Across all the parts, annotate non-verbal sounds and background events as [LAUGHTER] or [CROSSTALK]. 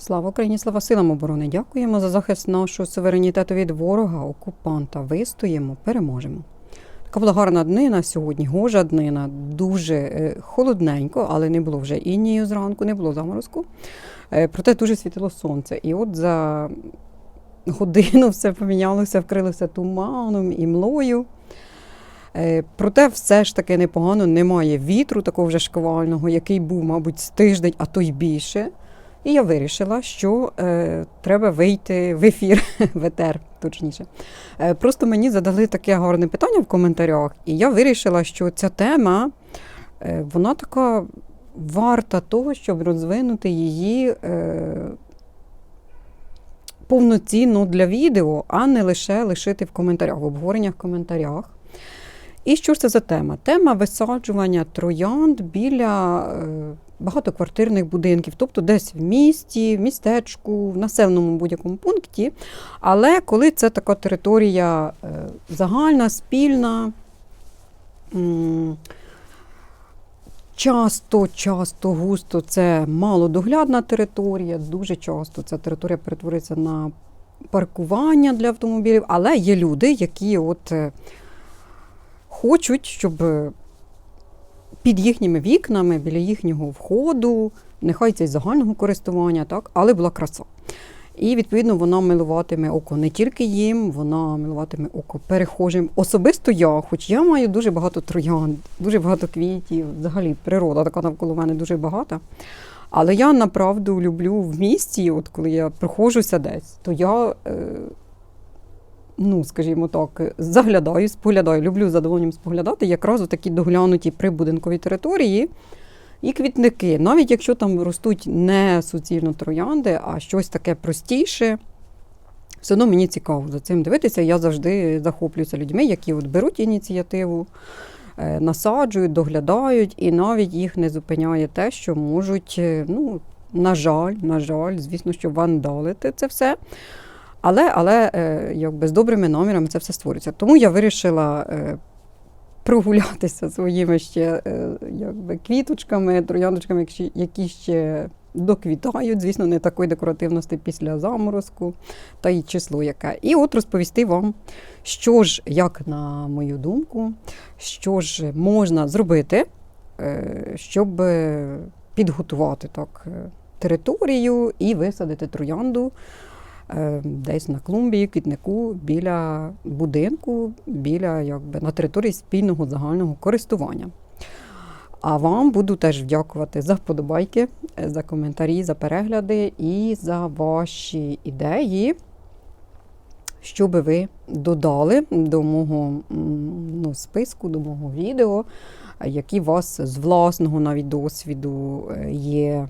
Слава Україні, слава силам оборони! Дякуємо за захист нашого суверенітету від ворога, окупанта. Вистоїмо, переможемо. Така була гарна днина сьогодні, гожа днина, дуже е, холодненько, але не було вже інію зранку, не було заморозку. Е, Проте дуже світило сонце. І от за годину [LAUGHS] все помінялося, вкрилося туманом і млою. Е, Проте все ж таки непогано, немає вітру такого вже шквального, який був, мабуть, з тиждень, а то й більше. І я вирішила, що е, треба вийти в ефір, [LAUGHS] в етер, точніше. Е, просто мені задали таке гарне питання в коментарях, і я вирішила, що ця тема е, вона така варта того, щоб розвинути її е, повноцінно для відео, а не лише лишити в коментарях, в обговореннях в коментарях. І що ж це за тема? Тема висаджування троянд біля е, багатоквартирних будинків, тобто десь в місті, в містечку, в населеному будь-якому пункті. Але коли це така територія е, загальна, спільна, часто, часто, густо це малодоглядна територія, дуже часто ця територія перетворюється на паркування для автомобілів, але є люди, які от. е, хочуть, щоб е, під їхніми вікнами, біля їхнього входу, нехай це й загального користування, так, але була краса. І, відповідно, вона милуватиме око не тільки їм, вона милуватиме око перехожим. Особисто я, хоч я маю дуже багато троянд, дуже багато квітів, взагалі природа така навколо мене дуже багата. Але я направду люблю в місті, от коли я проходжуся десь, то я е, ну, скажімо так, заглядаю, споглядаю, люблю з задоволенням споглядати якраз у такі доглянуті прибудинкові території і квітники. Навіть якщо там ростуть не суцільно троянди, а щось таке простіше. Все одно мені цікаво за цим дивитися. Я завжди захоплююся людьми, які от беруть ініціативу, е, насаджують, доглядають, і навіть їх не зупиняє те, що можуть, е, ну, на жаль, на жаль, звісно, що вандалити це все. Але, але е, якби з добрими намірами це все створюється. Тому я вирішила е, прогулятися своїми ще е, якби, квіточками, трояндочками, які- ще доквітають, звісно, не такої декоративності після заморозку, та й число яке. І от розповісти вам, що ж, як на мою думку, що ж можна зробити, щоб підготувати так територію і висадити троянду десь на клумбі, квітнику, біля будинку, біля якби на території спільного загального користування. А вам буду теж вдякувати за вподобайки, е, за коментарі, за перегляди і за ваші ідеї, що би ви додали до мого ну, списку, до мого відео, е, які у вас з власного навіть досвіду е, є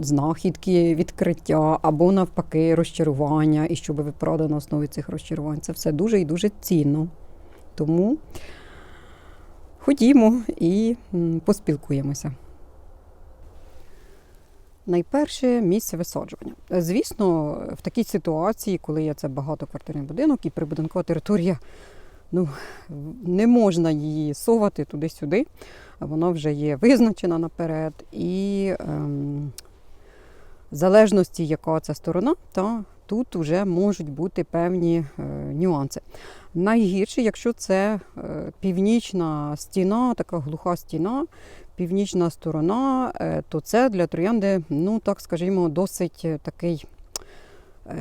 знахідки, відкриття або навпаки розчарування, і щоб ви порадили на основі цих розчарувань. Це все дуже і дуже цінно. Тому ходімо і поспілкуємося. Найперше місце висаджування. Звісно, в такій ситуації, коли є це багатоквартирний будинок і прибудинкова територія, ну, не можна її совати туди-сюди. Вона вже є визначена наперед. І ем, в залежності, яка це сторона, та тут вже можуть бути певні е, нюанси. Найгірше, якщо це е, північна стіна, така глуха стіна, північна сторона, е, то це для троянди, ну так скажімо, досить такий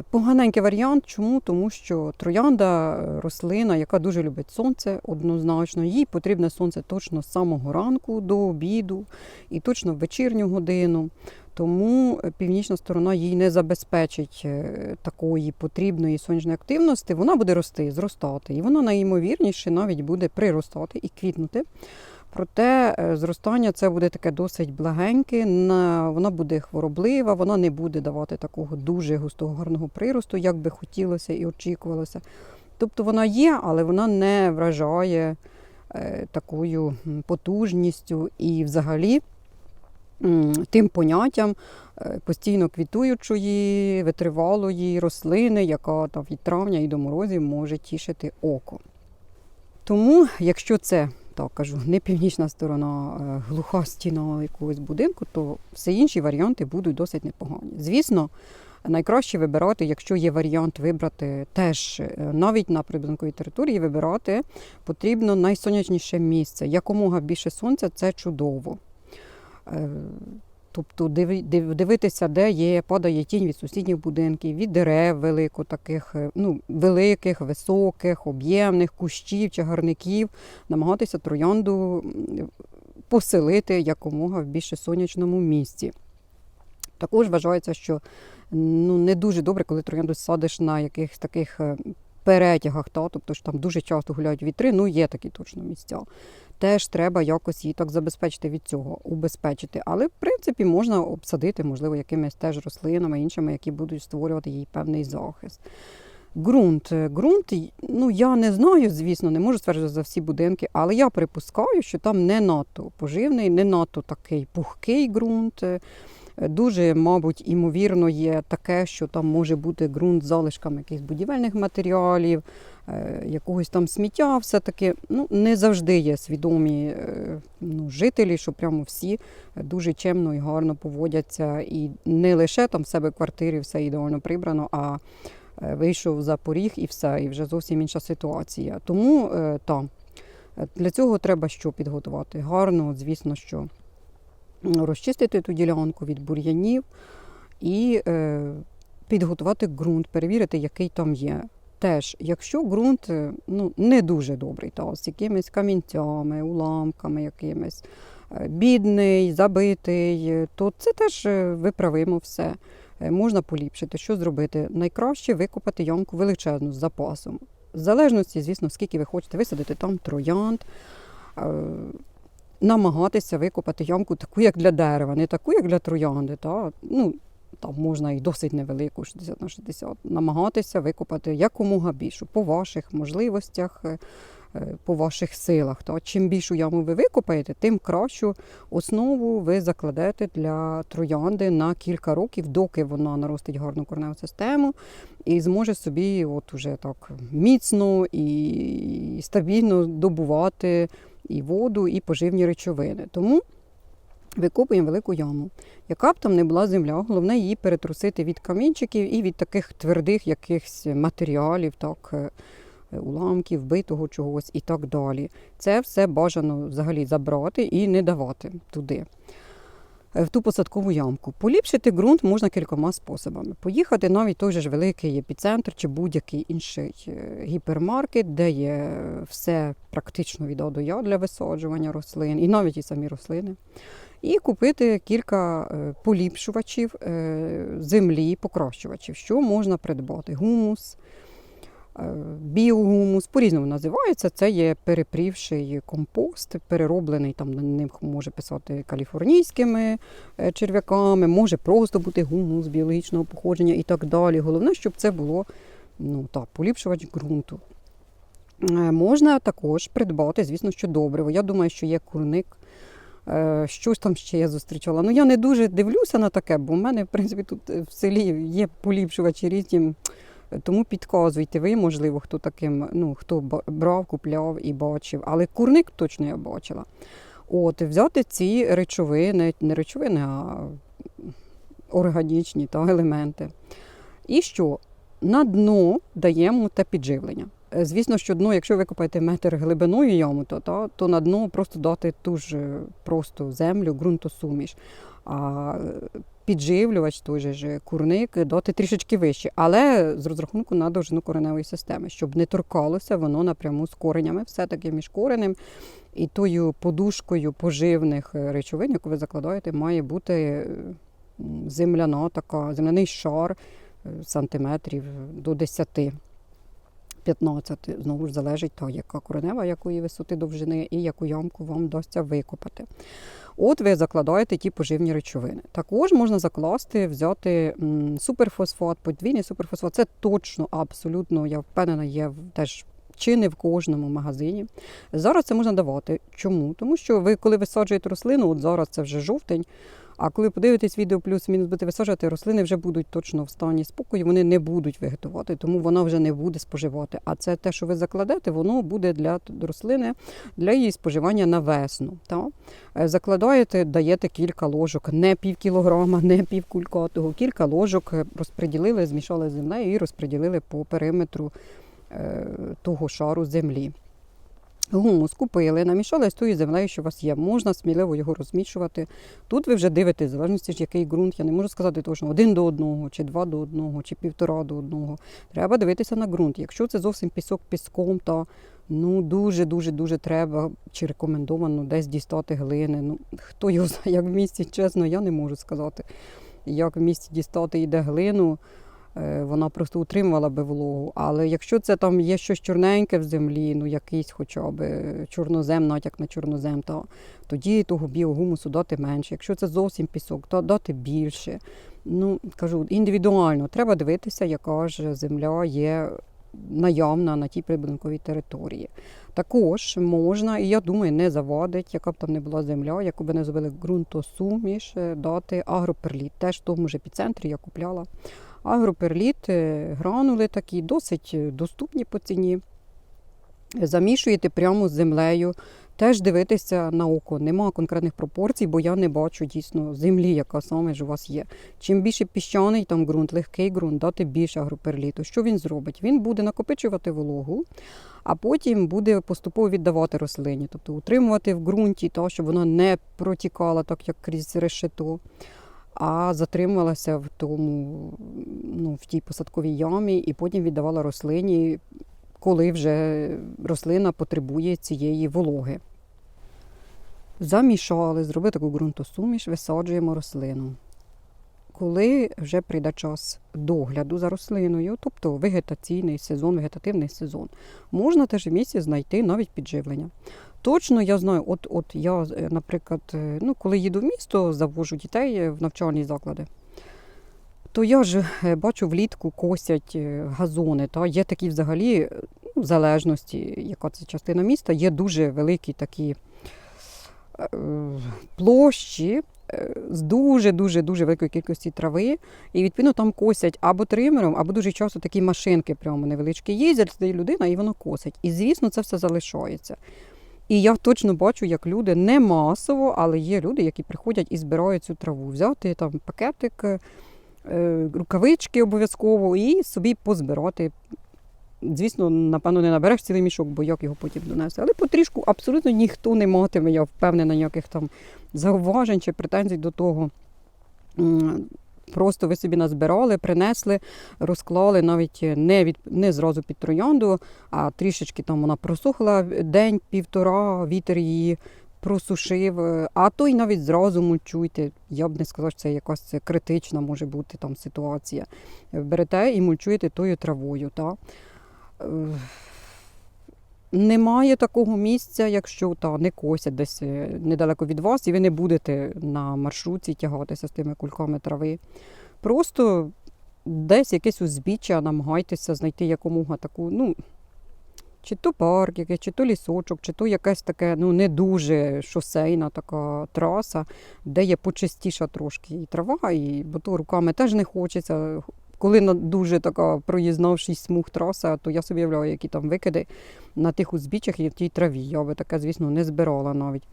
поганенький варіант. Чому? Тому що троянда рослина, яка дуже любить сонце, однозначно, їй потрібне сонце точно з самого ранку до обіду і точно в вечірню годину. Тому е, північна сторона їй не забезпечить е, такої потрібної сонячної активності. Вона буде рости, зростати, і вона найімовірніше навіть буде приростати і квітнути. Проте е, зростання це буде таке досить благеньке, вона буде хвороблива, вона не буде давати такого дуже густого гарного приросту, як би хотілося і очікувалося. Тобто вона є, але вона не вражає такою потужністю і взагалі тим поняттям е, постійно квітуючої, витривалої рослини, яка там від травня і до морозів може тішити око. Тому, якщо це так кажу, не північна сторона, е, глуха стіна якогось будинку, то всі інші варіанти будуть досить непогані. Звісно, найкраще вибирати, якщо є варіант вибрати теж е, навіть на прибудинковій території, вибирати потрібно найсонячніше місце. Якомога більше сонця це чудово. Е, Тобто дивитися, де є, падає тінь від сусідніх будинків, від дерев велико, таких, е, ну, великих, високих, об'ємних, кущів, чагарників, намагатися троянду поселити якомога в більше сонячному місці. Також вважається, що ну, не дуже добре, коли троянду садиш на якихось таких е, перетягах, та, тобто що там дуже часто гуляють вітри, ну є такі точно місця. Теж треба якось її так забезпечити від цього, убезпечити. Але в принципі можна обсадити, можливо, якимись теж рослинами, іншими, які будуть створювати їй певний захист. Ґрунт. Ґрунт, ну я не знаю, звісно, не можу стверджувати за всі будинки, але я припускаю, що там не надто поживний, не надто такий пухкий ґрунт. Дуже, мабуть, імовірно, є таке, що там може бути ґрунт з залишками якихось будівельних матеріалів, е, якогось там сміття. Все-таки ну, не завжди є свідомі е, ну, жителі, що прямо всі дуже чемно і гарно поводяться. І не лише там в себе в квартирі все ідеально прибрано, а е, вийшов за поріг і все, і вже зовсім інша ситуація. Тому там. Для цього треба що підготувати? Гарно, звісно, що розчистити ту ділянку від бур'янів і е, підготувати ґрунт, перевірити, який там є. Теж, якщо ґрунт е, ну, не дуже добрий, та, з якимись камінцями, уламками якимись, е, бідний, забитий, то це теж виправимо все. Можна поліпшити. Що зробити? Найкраще викопати ямку величезну з запасом. В залежності, звісно, скільки ви хочете висадити там троянд, намагатися викопати ямку таку, як для дерева, не таку, як для троянди. Та? Ну, там можна і досить невелику, 60 на 60, намагатися викопати якомога більшу по ваших можливостях, е, е, по ваших силах. Та? Чим більшу яму ви викопаєте, тим кращу основу ви закладете для троянди на кілька років, доки вона наростить гарну корневу систему і зможе собі от уже так міцно і стабільно добувати і воду, і поживні речовини. Тому викопуємо велику яму. Яка б там не була земля, головне її перетрусити від камінчиків і від таких твердих якихось матеріалів, так, е, уламків, битого чогось і так далі. Це все бажано взагалі забрати і не давати туди. Е, В ту посадкову ямку. Поліпшити ґрунт можна кількома способами. Поїхати навіть той же ж великий епіцентр чи будь-який інший е, гіпермаркет, де є все практично від Я для висаджування рослин, і навіть і самі рослини. І купити кілька е, поліпшувачів землі, покращувачів, що можна придбати. Гумус, біогумус, по-різному називається. Це є перепрівший компост, перероблений, там на ним може писати каліфорнійськими е, черв'яками, може просто бути гумус біологічного походження і так далі. Головне, щоб це було ну, так, поліпшувач ґрунту. Е, Можна також придбати, звісно, що добриво. Я думаю, що є курник. Е, Щось там ще я зустрічала. Ну я не дуже дивлюся на таке, бо в мене, в принципі, тут е, в селі є поліпшувачі різні. Тому підказуйте ви, можливо, хто таким, ну хто брав, купляв і бачив. Але курник точно я бачила. От, взяти ці речовини, не речовини, а органічні та елементи. І що? На дно даємо те підживлення. Е, Звісно, що дно, якщо ви копаєте метр глибиною яму, то, та, то на дно просто дати ту ж е, просто землю, ґрунтосуміш. А підживлювач, той же ж курник, доти трішечки вищі, але з розрахунку на довжину кореневої системи, щоб не торкалося воно напряму з коренями, все-таки між коренем і тою подушкою поживних е, речовин, яку ви закладаєте, має бути е, земляна така, земляний шар е, сантиметрів до 10. 15. Знову ж залежить та, яка коренева, якої висоти довжини і яку ямку вам вдасться викопати. От ви закладаєте ті поживні речовини. Також можна закласти, взяти суперфосфат, подвійний суперфосфат. Це точно, абсолютно, я впевнена, є теж чи не в кожному магазині. Зараз це можна давати. Чому? Тому що ви, коли висаджуєте рослину, от зараз це вже жовтень. А коли подивитесь відео плюс-мінус будете висаджувати, рослини вже будуть точно в стані спокою, вони не будуть вегетувати, тому вона вже не буде споживати. А це те, що ви закладете, воно буде для рослини для її споживання на весну. Та? Е, Закладаєте, даєте кілька ложок, не пів кілограма, не пів кулькатого, кілька ложок е, розподілили, змішали землею і розподілили по периметру е, того шару землі. Гумус купили, намішали з тою землею, що у вас є. Можна сміливо його розмішувати. Тут ви вже дивитесь, в залежності який ґрунт. Я не можу сказати точно один до одного, чи два до одного, чи півтора до одного. Треба дивитися на ґрунт. Якщо це зовсім пісок піском, то ну дуже дуже треба чи рекомендовано десь дістати глини. Ну хто його знає, як в місті, чесно, я не можу сказати. Як в місті дістати йде глину. Е, Вона просто утримувала би вологу. Але якщо це там є щось чорненьке в землі, ну якийсь хоча б чорнозем, натяк на чорнозем, то тоді того біогумусу дати менше. Якщо це зовсім пісок, то дати більше. Ну кажу, індивідуально треба дивитися, яка ж земля є наявна на тій прибудинковій території. Також можна, і я думаю, не завадить, яка б там не була земля, яку би не зробили ґрунтосуміш, е, дати агроперліт. Теж в тому ж епіцентрі я купляла. Агроперліт, е, гранули такі, досить е, доступні по ціні. Замішуєте прямо з землею. Теж дивитися на око. Нема конкретних пропорцій, бо я не бачу дійсно землі, яка саме ж у вас є. Чим більше піщаний там ґрунт, легкий ґрунт, дати більше агроперліту. Що він зробить? Він буде накопичувати вологу, а потім буде поступово віддавати рослині, тобто утримувати в ґрунті, то, щоб вона не протікала так, як крізь решето а затримувалася в тому, ну, в тій посадковій ямі, і потім віддавала рослині, коли вже рослина потребує цієї вологи. Замішали, зробили таку ґрунтосуміш, висаджуємо рослину. Коли вже прийде час догляду за рослиною, тобто вегетаційний сезон, вегетативний сезон, можна теж в місці знайти навіть підживлення. Точно я знаю, от от я, е, наприклад, е, ну, коли їду в місто, завожу дітей е, в навчальні заклади, то я ж бачу влітку косять газони. Та є такі взагалі, ну, в залежності, яка це частина міста, є дуже великі такі площі з дуже-дуже дуже великою кількістю трави. І відповідно там косять або тримером, або дуже часто такі машинки прямо невеличкі їздять, людина і воно косить. І звісно, це все залишається. І я точно бачу, як люди не масово, але є люди, які приходять і збирають цю траву. Взяти там пакетик, е, рукавички обов'язково і собі позбирати. Звісно, напевно, не набереш цілий мішок, бо як його потім донести. Але потрішку абсолютно ніхто не матиме, я впевнена, ніяких там зауважень чи претензій до того. Просто ви собі назбирали, принесли, розклали навіть не від не зразу під троянду, а трішечки там вона просохла день-півтора, вітер її просушив. А то й навіть зразу мульчуйте. Я б не сказала, що це якась це критична може бути там ситуація. Берете і мульчуєте тою травою. Та? Немає такого місця, якщо та не косять десь е, недалеко від вас, і ви не будете на маршрутці тягатися з тими кульками трави. Просто десь якесь узбіччя, намагайтеся знайти якомога таку, ну, чи то парк, якийсь, чи то лісочок, чи то якась таке, ну, не дуже шосейна така траса, де є почистіша трошки і трава, і, бо то руками теж не хочеться. Коли на дуже така проїзна смуг траса, то я собі уявляю, які там викиди на тих узбіччях і в тій траві. Я би таке, звісно, не збирала навіть.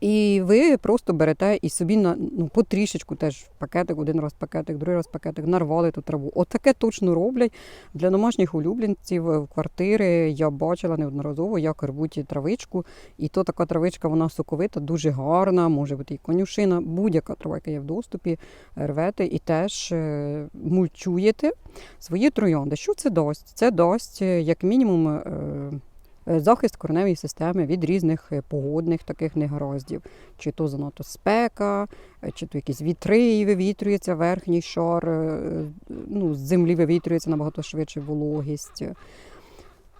І ви просто берете і собі на ну, потрішечку теж пакетик, один раз пакетик, другий раз пакетик, нарвали ту траву. От точно роблять для домашніх улюбленців в квартири. Я бачила неодноразово, як рвуть травичку. І то така травичка, вона соковита, дуже гарна, може бути і конюшина, будь-яка трава, яка є в доступі, рвете і теж е, мульчуєте свої троянди. Що це дасть? Це дасть, е, як мінімум. Е, Захист кореневої системи від різних е, погодних таких негараздів, чи то занадто спека, е, чи то якісь вітри і вивітрюється верхній шар, ну, з землі вивітрюється набагато швидше вологість.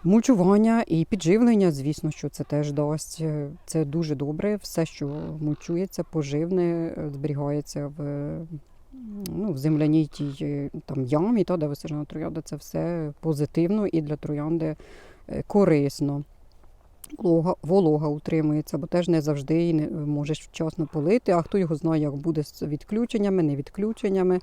Мульчування і підживлення, звісно, що це теж дасть. Це дуже добре. Все, що мульчується, поживне, зберігається в, ну, в земляній тій е, там, ямі, та, де висаджена троянда, це все позитивно і для троянди е, корисно. волога, волога утримується, бо теж не завжди і не можеш вчасно полити. А хто його знає, як буде з відключеннями, не відключеннями.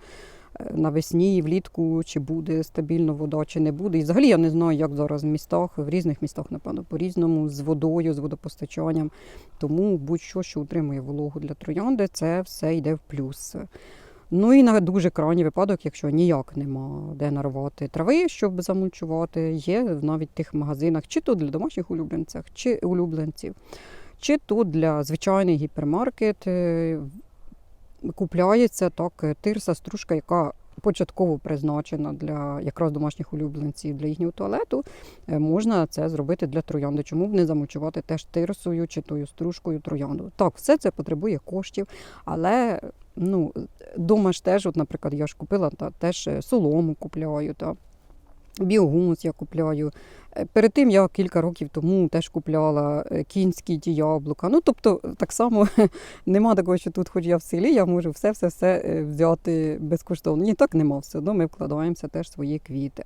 Е, Навесні, влітку, чи буде стабільно вода, чи не буде. І взагалі я не знаю, як зараз в містах, в різних містах, напевно, по-різному, з водою, з водопостачанням. Тому будь-що, що утримує вологу для троянди, це все йде в плюс. Ну і на дуже крайній випадок, якщо ніяк нема де нарвати трави, щоб замульчувати, є навіть в тих магазинах, чи то для домашніх улюбленців, чи улюбленців, чи то для звичайний гіпермаркет е, купляється так е, тирса стружка, яка початково призначена для якраз домашніх улюбленців для їхнього туалету. Е, Можна це зробити для троянди. Чому б не замочувати теж тирсою чи тою стружкою троянду? Так, все це потребує коштів, але ну, дома ж теж, от, наприклад, я ж купила та, теж е, солому купляю. Та, Біогумус я купляю. Е, Перед тим я кілька років тому теж купляла е, кінські ті яблука. Ну, тобто, так само [LAUGHS] нема такого, що тут, хоч я в селі, я можу все-все-все взяти безкоштовно. Ні, так нема. Все одно ми вкладаємося теж свої квіти.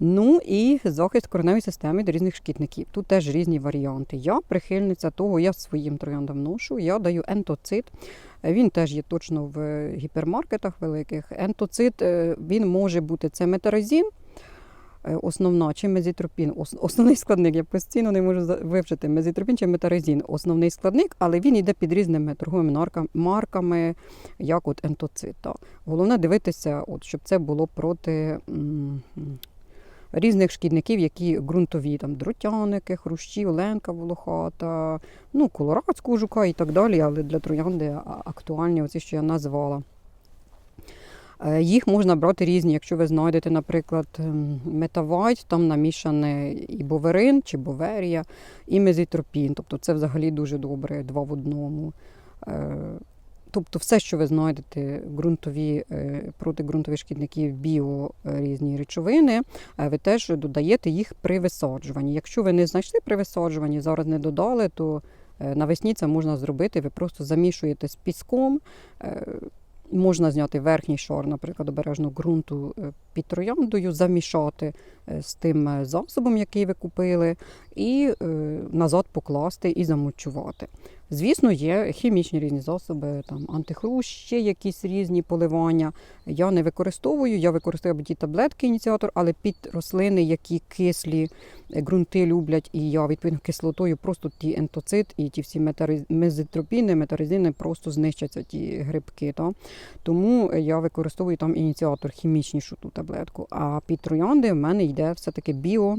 Ну і захист кореневої системи від різних шкідників. Тут теж різні варіанти. Я прихильниця того, я своїм трояндам ношу, я даю ентоцит. Він теж є точно в гіпермаркетах великих. Ентоцит е, він може бути це метарезін, е, основна чи мезітропін. Основний складник. Я постійно не можу вивчити мезітропін чи метарезін. Основний складник, але він йде під різними торговими марками, як от ентоцит. Головне дивитися, от, щоб це було проти. м, Різних шкідників, які ґрунтові, там дротяники, хрущі, оленка волохата, ну, колорадського жука і так далі, але для троянди актуальні оці, що я назвала. Е, Їх можна брати різні, якщо ви знайдете, наприклад, ем, метавайт, там намішане і боверин чи боверія, і мезітропін. Тобто це взагалі дуже добре, два в одному. Е, Тобто все, що ви знайдете, ґрунтові, е, протиґрунтові шкідників, біо різні речовини, ви теж додаєте їх при висаджуванні. Якщо ви не знайшли при висаджуванні, зараз не додали, то навесні це можна зробити. Ви просто замішуєте з піском. Можна зняти верхній шар, наприклад, обережно ґрунту е, під трояндою, замішати е, з тим е, засобом, який ви купили, і е, назад покласти і замульчувати. Звісно, є хімічні різні засоби, там антихрущ, якісь різні поливання. Я не використовую, я використовую ті таблетки ініціатор, але під рослини, які кислі ґрунти люблять, і я відповідно кислотою просто ті ентоцит і ті всі мезитропіни, метаризини просто знищаться ті грибки. Та? Тому я використовую там ініціатор хімічнішу ту таблетку. А під троянди в мене йде все-таки біо.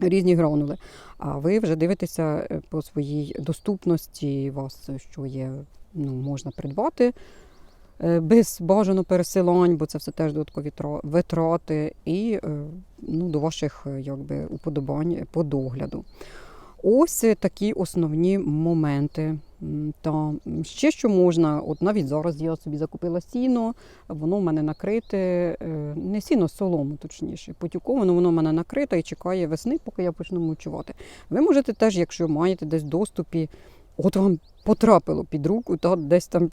Різні гранули. А ви вже дивитеся е, по своїй доступності, вас е, що є, ну, можна придбати е, без бажано пересилань, бо це все теж додаткові витрати, і ну, до ваших якби, уподобань по догляду. Ось такі основні моменти. Та ще що можна, от навіть зараз я собі закупила сіно, воно в мене накрите, е, не сіно, солому, точніше, потюковано, воно в мене накрите і чекає весни, поки я почну мульчувати. Ви можете теж, якщо маєте десь доступі, от вам потрапило під руку, та десь там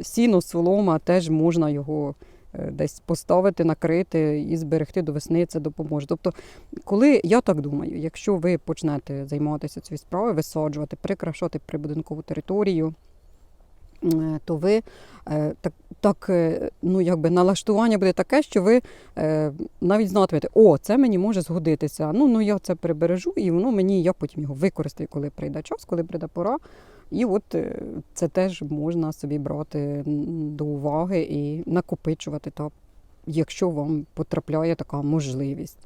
сіно, солома, теж можна його десь поставити, накрити і зберегти до весни, це допоможе. Тобто, коли я так думаю, якщо ви почнете займатися цією справою, висаджувати, прикрашати прибудинкову територію, е, то ви е, так, так е, ну, якби налаштування буде таке, що ви е, навіть знатимете, о, це мені може згодитися. Ну, ну я це прибережу, і воно мені я потім його використаю, коли прийде час, коли прийде пора. І от е, це теж можна собі брати до уваги і накопичувати, та, якщо вам потрапляє така можливість.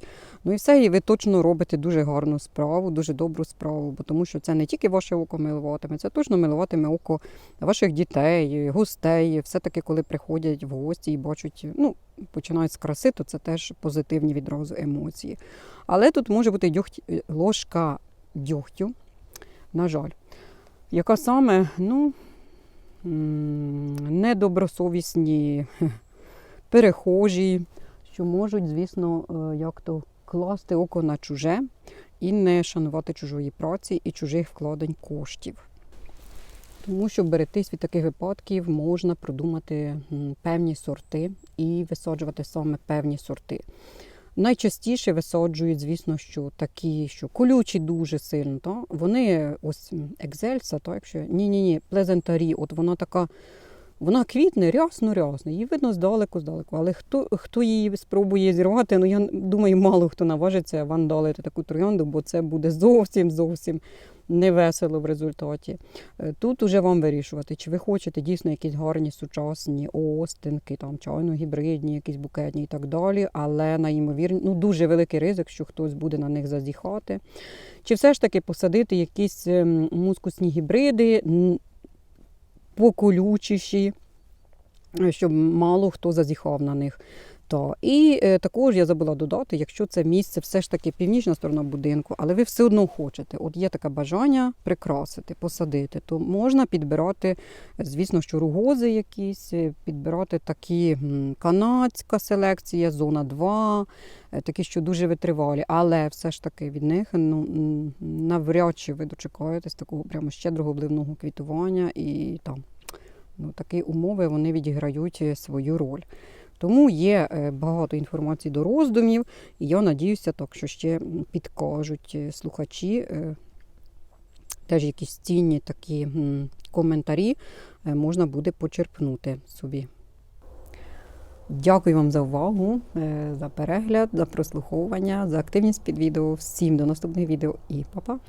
Ну і все, і ви точно робите дуже гарну справу, дуже добру справу, бо тому що це не тільки ваше око милуватиме, це точно милуватиме око ваших дітей, гостей. Все-таки, коли приходять в гості і бачать, ну, починають з краси, то це теж позитивні відразу емоції. Але тут може бути дьогть, ложка дьогтю, на жаль, яка саме, ну, недобросовісні [LAUGHS] перехожі, що можуть, звісно, е, як то класти око на чуже і не шанувати чужої праці і чужих вкладень коштів. Тому щоб берегтись від таких випадків, можна продумати певні сорти і висаджувати саме певні сорти. Найчастіше висаджують, звісно, що такі, що колючі дуже сильно. То Вони ось екзельса, то якщо ні, ні, ні, плезентарі, от вона така. Вона квітне рясно, рясно, її видно здалеку, здалеку. Але хто, хто її спробує зірвати, ну я думаю, мало хто наважиться вандалити таку троянду, бо це буде зовсім зовсім невесело в результаті. Е, Тут уже вам вирішувати, чи ви хочете дійсно якісь гарні сучасні остинки, там чайно-гібридні, якісь букетні і так далі. Але найімовірні, ну дуже великий ризик, що хтось буде на них зазіхати. Чи все ж таки посадити якісь ем, мускусні гібриди, поколючіші, е, щоб мало хто зазіхав на них. Та. І е, також я забула додати, якщо це місце все ж таки північна сторона будинку, але ви все одно хочете, от є таке бажання прикрасити, посадити, то можна підбирати, звісно, що ругози якісь, е, підбирати такі канадська селекція, зона 2, е, такі, що дуже витривалі, але все ж таки від них ну, навряд чи ви дочекаєтесь такого прямо щедрого обливного квітування і там. Ну, такі умови вони відіграють е, свою роль. Тому є е, багато інформації до роздумів, і я надіюся, так, що ще підкажуть е, слухачі е, теж якісь цінні такі коментарі можна буде почерпнути собі. Дякую вам за увагу, за перегляд, за прослуховування, за активність під відео. Всім до наступних відео і па-па!